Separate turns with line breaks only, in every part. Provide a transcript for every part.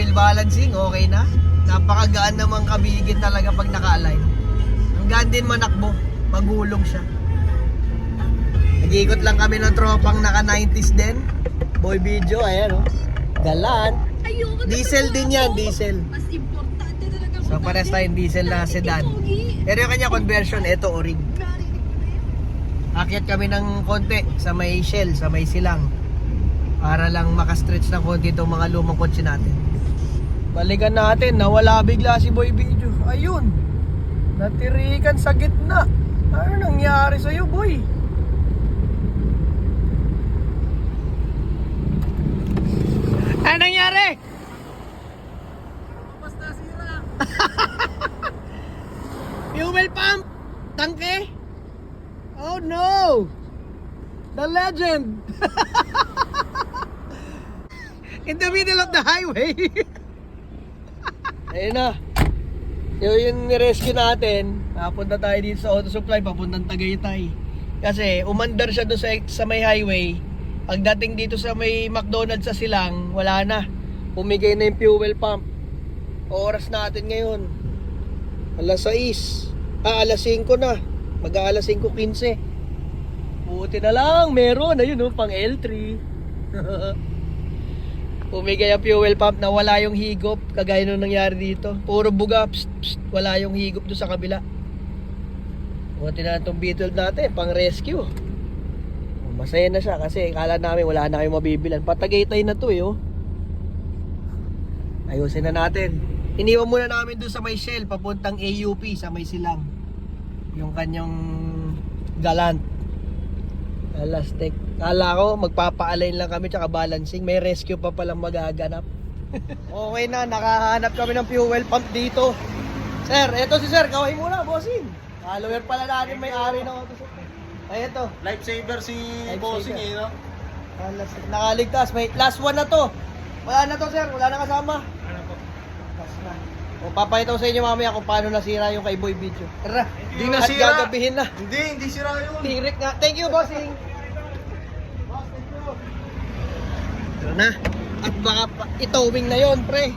wheel balancing, okay na. Napakagaan naman kabigin talaga pag naka-align. Ang gaan din manakbo, magulong siya. Nag-iikot lang kami ng tropang naka 90s din. Boy video, ayan oh. Galan.
Ayoko
Diesel din yan, diesel.
Mas importante talaga
So pares tayong diesel na sedan. Pero yung kanya conversion, ito orig. Akyat kami ng konti sa may shell, sa may silang. Para lang makastretch ng konti itong mga lumang kotse natin. Balikan natin, nawala bigla si Boy Video. Ayun, natirikan sa gitna. Ano nangyari sa'yo, Boy? Ano nangyari?
Mas nasira.
Fuel pump! Tangke! Oh no! The legend! In the middle of the highway! Ayun na. Yung, yung nirescue natin, napunta tayo dito sa auto supply, papuntang Tagaytay. Kasi umandar siya doon sa, sa may highway. Pagdating dito sa may McDonald's sa Silang, wala na. Pumigay na yung fuel pump. Oras natin ngayon. Alas 6. Ah, alas 5 na. Mag-aalas 5.15. Buti na lang, meron. Ayun oh, pang L3. Pumigay ang fuel pump na wala yung higop. Kagaya nung nangyari dito. Puro buga. Psst, psst, wala yung higop doon sa kabila. Buti na itong Beetle natin, pang rescue. Masaya na siya kasi kala namin wala na kayong mabibilan. Patagaytay na to eh oh. Ayusin na natin. Iniwan muna namin doon sa may Shell, papuntang AUP, sa may silang. Yung kanyang galant. Elastic. Kala ko, magpapa-align lang kami tsaka balancing. May rescue pa palang magaganap. okay na, nakahanap kami ng fuel pump dito. Sir, eto si Sir, kaway muna, bossing. Follower pala natin may-ari ng auto. Ay, eto.
Lifesaver si
Lifesaver.
Bossing eh, no?
Alas, nakaligtas. May last one na to. Wala na to, sir. Wala na kasama.
Ano po?
Last na. O, papayita ko sa inyo mamaya kung paano nasira yung kay Boy video. Tara.
Hindi
At
nasira.
gagabihin na.
Hindi, hindi sira yun.
Tirik nga. Thank you, bossing. Tara na. At baka pa, itowing na yon pre.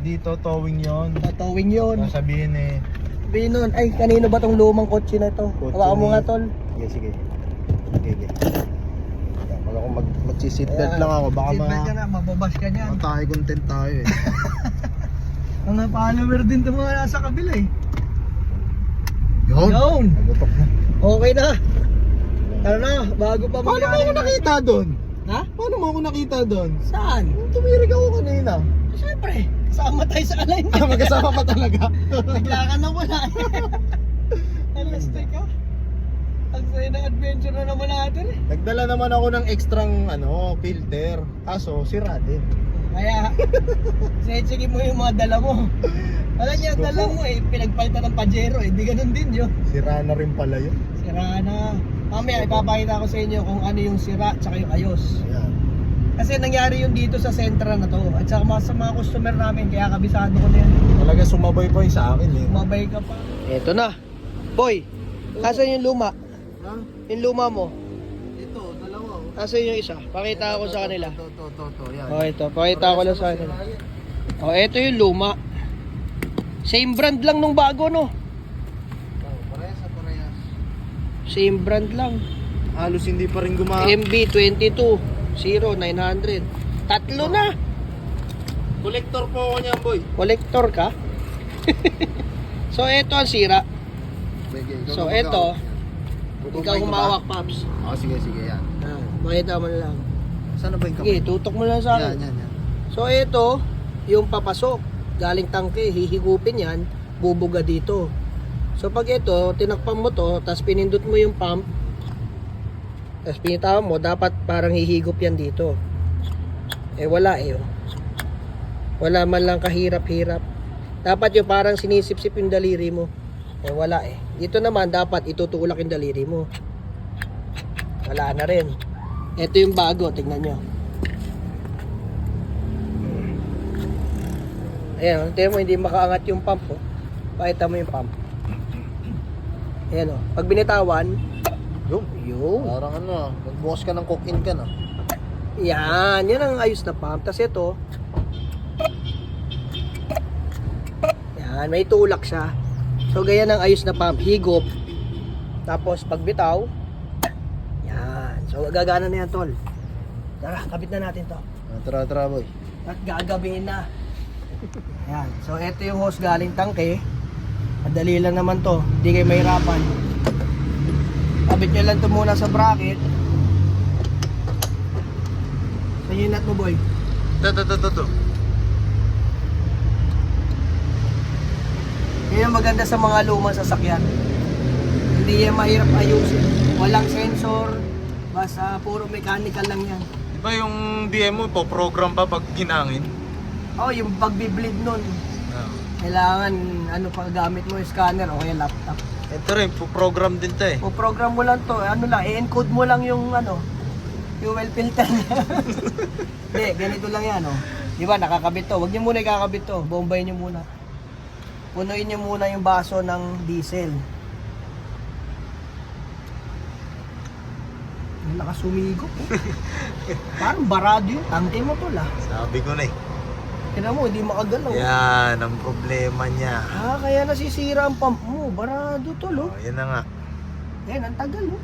Dito, towing yun.
Tatowing yon.
Sasabihin eh.
Sabihin nun, ay, kanino ba tong lumang kotse na to?
Kotse
Hawakan mo
ni-
nga, tol.
Sige, sige. Sige, sige. Ako mag, mag-seatbelt
Ayan.
lang ako, baka ma...
Seatbelt ka na, mababas ka niyan.
Matay content tayo eh.
Mga follower din itong mga nasa kabila eh.
Yun!
Yun.
Nagutok na.
Okay na. Tara na, bago pa
Paano mo
mangyari
ako
na-
nakita doon?
Ha?
Paano mo ako nakita doon?
Saan?
Tumirig ako kanina.
Siyempre, sama tayo sa alignment.
Ah, magkasama pa talaga.
Bigla ka na wala. Alas, teka. Ang saya ng adventure na naman natin eh.
Nagdala naman ako ng extrang ano, filter. Kaso, sira din.
Kaya, sige mo yung mga dala mo. Alam niya, dala mo eh, pinagpalitan ng Pajero eh. Di ganun din yun.
Sira na rin pala yun.
Sira na. Mamaya, ipapakita ko sa inyo kung ano yung sira tsaka yung ayos.
Ayan.
Kasi nangyari yung dito sa Sentra na to. At saka mga, sa mga customer namin, kaya kabisado ko na yan.
Talaga sumabay pa yung sa akin eh.
Umabay ka pa. Eto na. Boy, asan yung luma?
Ha?
Yung luma mo?
Ito, dalawa. oh.
Asan yung isa? Pakita ko sa kanila.
Ito, ito, ito, ito. Yan.
Oh, ito. Pakita ko lang sa kanila. Oh, ito yung luma. Same brand lang nung bago, no?
Oh, parehas sa parehas.
Same brand lang.
Halos hindi pa rin gumamit.
MB22 0900. Tatlo na.
Collector po ako niyan, boy.
Collector ka? so, ito ang sira. So, ito, ikaw humawak, Paps.
Oh, sige, sige, yan.
Ah, makita mo na lang.
Saan na ba yung
Sige, tutok mo lang sa
Yan,
akin.
yan, yan.
So ito, yung papasok, galing tangke, hihigupin yan, bubuga dito. So pag ito, tinakpan mo to, tapos pinindot mo yung pump, tapos pinitawan mo, dapat parang hihigop yan dito. Eh wala eh. oh. Wala man lang kahirap-hirap. Dapat yung parang sinisip-sip yung daliri mo. Eh wala eh. Dito naman, dapat itutulak yung daliri mo. Wala na rin. Ito yung bago, tignan nyo. Ayan, oh. tingnan mo, hindi makaangat yung pump, oh. Pakita mo yung pump. Ayan, oh. Pag binitawan,
Yung.
yun.
Parang ano, ah, magbukas ka ng cook-in ka na.
Yan, yan ang ayos na pump. Tapos ito, yan, may tulak siya. So, ganyan ang ayos na pump. Higop. Tapos, pagbitaw, yan. So, gagana na yan, tol. Tara, kabit na natin to.
Ah, Tara, tara boy.
At gagabihin na. Yan. So, ito yung hose galing tangke. Madali lang naman to. Hindi kayo mahirapan. Kabit nyo lang to muna sa bracket. Saan yung nut mo, boy?
Ito, ito, ito, ito.
Yan yung maganda sa mga lumang sasakyan. Hindi yan mahirap ayusin. Walang sensor. Basta puro mechanical lang yan.
Di ba yung DM mo, po-program pa pag ginangin?
Oh, yung pagbi-bleed nun.
Ah.
Kailangan, ano pa gamit mo, scanner o kaya laptop.
Ito rin, po-program din to eh.
O program mo lang to, ano lang, i-encode mo lang yung ano, fuel filter niya. Hindi, ganito lang yan, oh. Di ba, nakakabit to. Huwag niyo muna ikakabit to. Bombayin niyo muna. Punuin niyo muna yung baso ng diesel. Ang lakas sumigo. Parang barado yung tangke mo to lah.
Sabi ko na eh.
Tignan mo, hindi makagalaw.
Yan, ang problema niya.
Ah, kaya nasisira ang pump mo. Barado to, lo.
Oh, yan na nga.
Ayan, ang tagal, oh.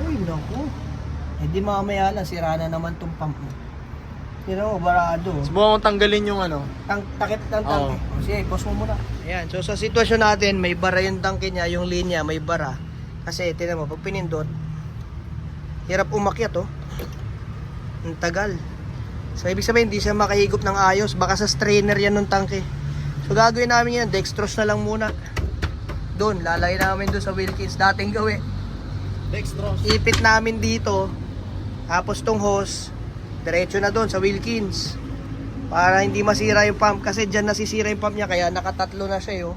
Ay, naku. Eh di mamaya na, sira na naman tong pump mo. Tira mo, barado.
Subukan kong tanggalin yung ano.
Tang takip ng tangke.
Oo.
O, Sige, pause mo muna. Ayan, so sa sitwasyon natin, may bara yung tangke niya, yung linya, may bara. Kasi, tinan mo, pag pinindot, hirap umakyat, oh. Ang tagal. So, ibig sabihin, hindi siya makahigop ng ayos. Baka sa strainer yan ng tangke. So, gagawin namin yan, dextrose na lang muna. Doon, lalagay namin doon sa Wilkins. Dating gawin.
Dextrose.
Ipit namin dito. Tapos tong hose, diretso na doon sa Wilkins. Para hindi masira yung pump. Kasi dyan nasisira yung pump niya. Kaya nakatatlo na siya yo.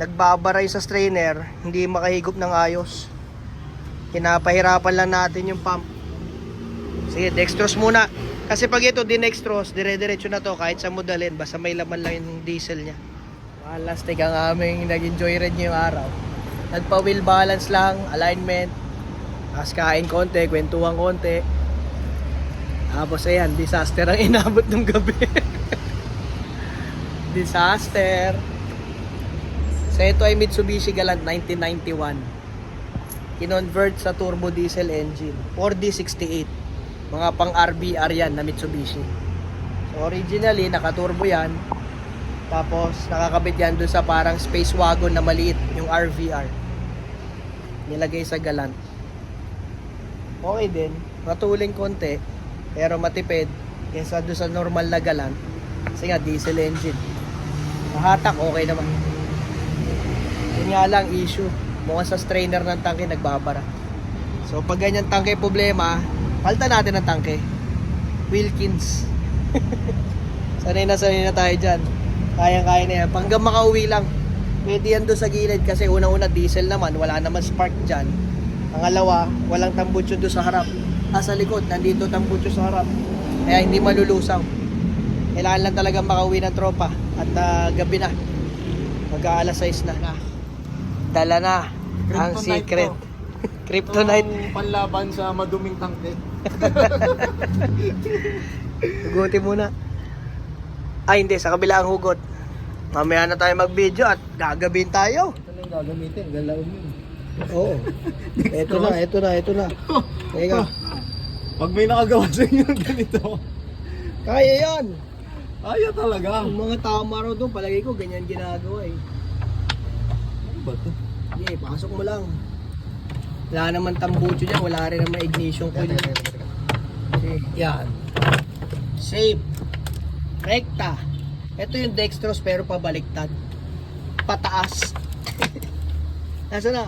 Nagbabara yung sa strainer. Hindi makahigop ng ayos. Pinapahirapan lang natin yung pump. Sige, dextrose muna. Kasi pag ito dinextrose, dire-diretso na to kahit sa modalin. Basta may laman lang yung diesel niya. Malastik ang aming nag-enjoy rin yung araw. Nagpa-wheel balance lang, alignment. Tapos kain konti, kwentuhan konti. Tapos ayan, disaster ang inabot ng gabi. disaster. So ito ay Mitsubishi Galant 1991. Kinonvert sa turbo diesel engine. 4D68. Mga pang RBR yan na Mitsubishi. So originally, naka-turbo yan. Tapos nakakabit yan doon sa parang space wagon na maliit, yung RVR. Nilagay sa Galant. Okay din, matuling konti, pero matipid kaysa doon sa normal na Galant. Kasi nga diesel engine. Mahatak, okay naman. Yun nga lang issue. Mukhang sa strainer ng tangke nagbabara. So pag ganyan tangke problema, palta natin ang tangke. Wilkins. sanay na sanay na tayo dyan. Kayang-kaya na yan. Panggang makauwi lang. Pwede yan doon sa gilid kasi unang-una diesel naman, wala naman spark dyan. Pangalawa, walang tambutso doon sa harap. Ah, sa likod, nandito tambutso sa harap. Kaya hindi malulusaw. Kailangan lang talaga makauwi ng tropa. At ah, gabi na. Mag-aalas 6 na. Dala na ang
Kryptonite
secret.
to.
Kryptonite.
Itong panlaban sa maduming tangke.
Hugutin muna. Ay, hindi. Sa kabila ang hugot. Mamaya na tayo mag-video at gagawin tayo.
Ito na yung gagamitin, galaw mo.
Oo. Ito na, ito na, ito na. Teka.
Pag may nakagawa sa inyo ng ganito,
Kaya yan.
ayaw talaga.
Ang mga tama raw doon, palagi ko ganyan ginagawa eh.
Ano ba to?
Sige, pasok mo lang. Wala naman tambucho dyan, wala rin naman ignition coil. Okay, yan. Safe. Rekta. Ito yung dextrose pero pabaliktad. Pataas. Nasa na?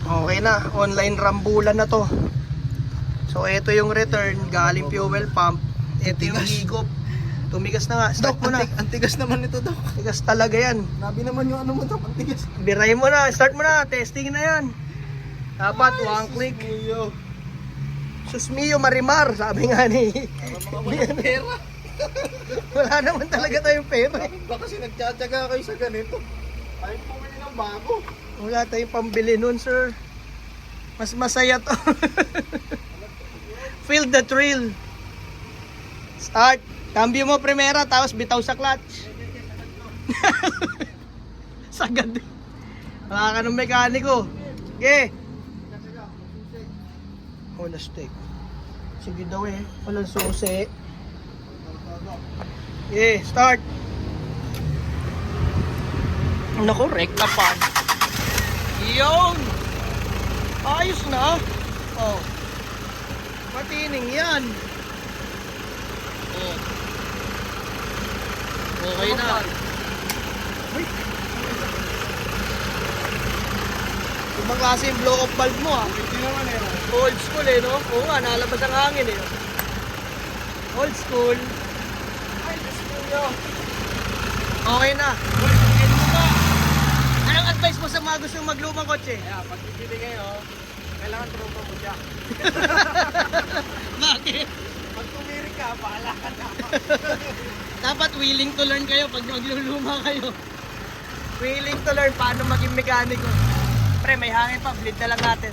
Okay na. Online rambulan na to. So, ito yung return. Galing fuel pump. Ito yung higop. Tumigas na nga. Start mo na.
Antigas naman ito, Dok.
Tigas talaga yan.
Nabi naman yung ano mo, Dok. Antigas.
Biray mo na. Start mo na. Testing na yan. Dapat one click.
Kuyo.
Sus mio marimar. Sabi nga ni.
Pera.
Wala naman talaga tayong pera.
Baka kasi nagtsatsaga kayo sa ganito. Ayaw pumili ng bago.
Wala tayong pambili nun, sir. Mas masaya to. Feel the thrill. Start. Cambio mo primera, tapos bitaw sa clutch. Sagad. Wala ka ng mekaniko. Okay. Wala stick. Sige daw eh. Walang susi. Okay, start. Naku, rekta pa. Yun! Ayos na. Oh. Matining yan. Oh. Okay na. Uy. Ibang klase yung blow-off valve mo ah.
Hindi naman eh.
Old school eh, no? Oo nga, nalabas ang hangin eh. Old school.
Ay, Diyos ko nyo.
Okay na. Anong advice mo sa mga gusto maglumang kotse?
Kaya, pag bibili kayo, kailangan tropa mo siya.
Bakit?
Pag tumiri ka, bahala ka na.
Dapat willing to learn kayo pag magluluma kayo. Willing to learn paano maging mekaniko. Pre, may hangin pa. Bleed na lang natin.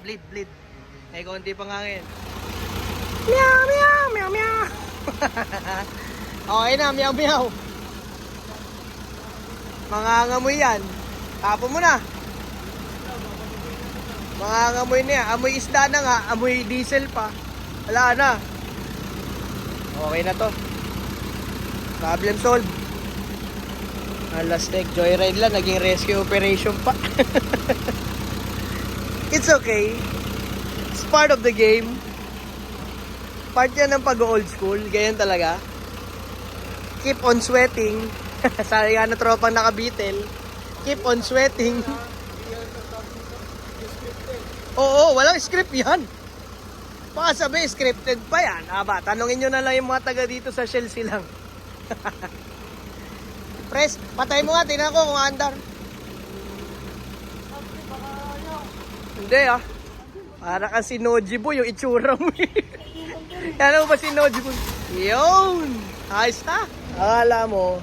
Bleed, bleed. May konti pang hangin. Meow, meow, meow, meow. okay na, meow, meow. Mangangamoy yan. Tapo mo na. Mangangamoy na yan. Amoy isda na nga. Amoy diesel pa. Wala na. Okay na to. Problem solved. Ang last take, joyride lang, naging rescue operation pa. It's okay. It's part of the game. Part yan ng pag-old school. Ganyan talaga. Keep on sweating. Sabi nga na tropang nakabitel. Keep on sweating. Oo, walang script yan. Baka sabi, scripted pa yan. Aba, tanongin nyo na lang yung mga taga dito sa Shell silang. Pres, patay mo nga, tingnan ko kung andar. Hindi ah. Para kang si Noji Boy, yung itsura mo eh. Mo ba si Noji Boy? Yun! Ayos na. Akala mo,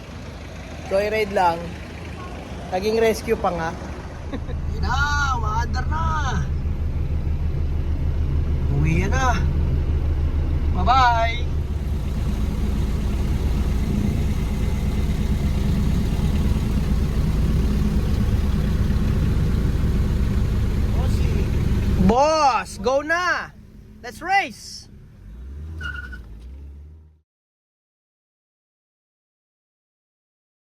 joyride lang. Naging rescue pa nga. Hindi na, umaandar na. Uwi na. Bye-bye! Boss, go na! Let's race!